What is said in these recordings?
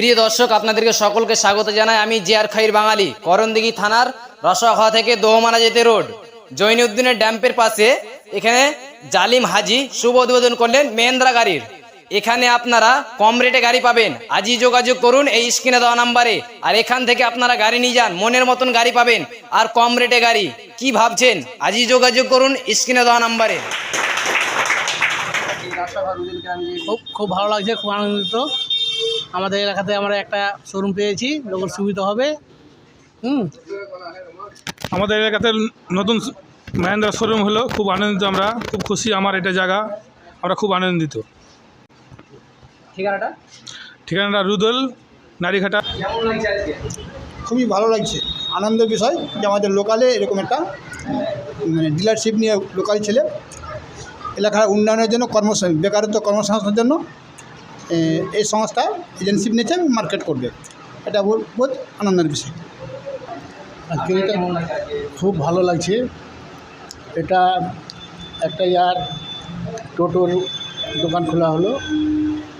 প্রিয় দর্শক, আপনাদেরকে সকলকে স্বাগত জানাই। আমি জিয়ার খাইর বাঙালি, করণদিঘি থানার রসখা থেকে দোহমারা যেতে রোড। জৈনুদ্দিনের ড্যাম্পের পাশে এখানে জালিম হাজি শুভ উদ্বোধন করলেন মেহেন্দ্রা গাড়ির। এখানে আপনারা কম রেটে গাড়ি পাবেন। আজই যোগাযোগ করুন এই স্ক্রিনে দেওয়া নাম্বারে। আর এখান থেকে আপনারা গাড়ি নিয়ে যান, মনের মতন গাড়ি পাবেন। আর কম রেটে গাড়ি, কি ভাবছেন? আজই যোগাযোগ করুন স্ক্রিনে দেওয়া নাম্বারে। খুব খুব ভালো লাগছে, খুব আনন্দিত। আমাদের এলাকাতে আমরা একটা শোরুম পেয়েছি লোকের সুবিধা হবে। হুম? আমাদের এলাকাতে নতুন মহেন্দ্রা শোরুম হলো খুব আনন্দিত আমরা খুব খুশি আমার এটা জায়গা আমরা খুব আনন্দিত। ঠিকানাটা? ঠিকানাটা রুদল নারীঘাটা। খুবই ভালো লাগছে। আনন্দের বিষয় যে আমাদের লোকালে এরকম একটা মানে ডিলারশিপ নিয়ে লোকাল ছেলে এলাকার উন্নয়নের জন্য কর্মসংস্থান বেকারত্ব কর্মসংস্থানের জন্য এই সংস্থা এজেন্সি নিয়েছে মার্কেট করবে। এটা বহু- বহুত আনন্দের বিষয়। আজকে এটা খুব ভালো লাগছে। এটা একটা ইয়ার টোটোর দোকান খোলা হলো।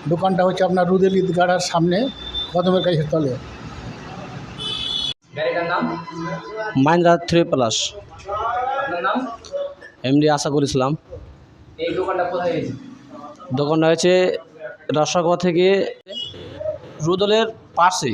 দোকানটা হচ্ছে আপনার রুদেল ঈদগাড়ার সামনে কদমের কাছে তলে। Mahindra three plus. MD Ashakur Islam. দোকানটা হচ্ছে রসগোয়া থেকে রুদলের পাশে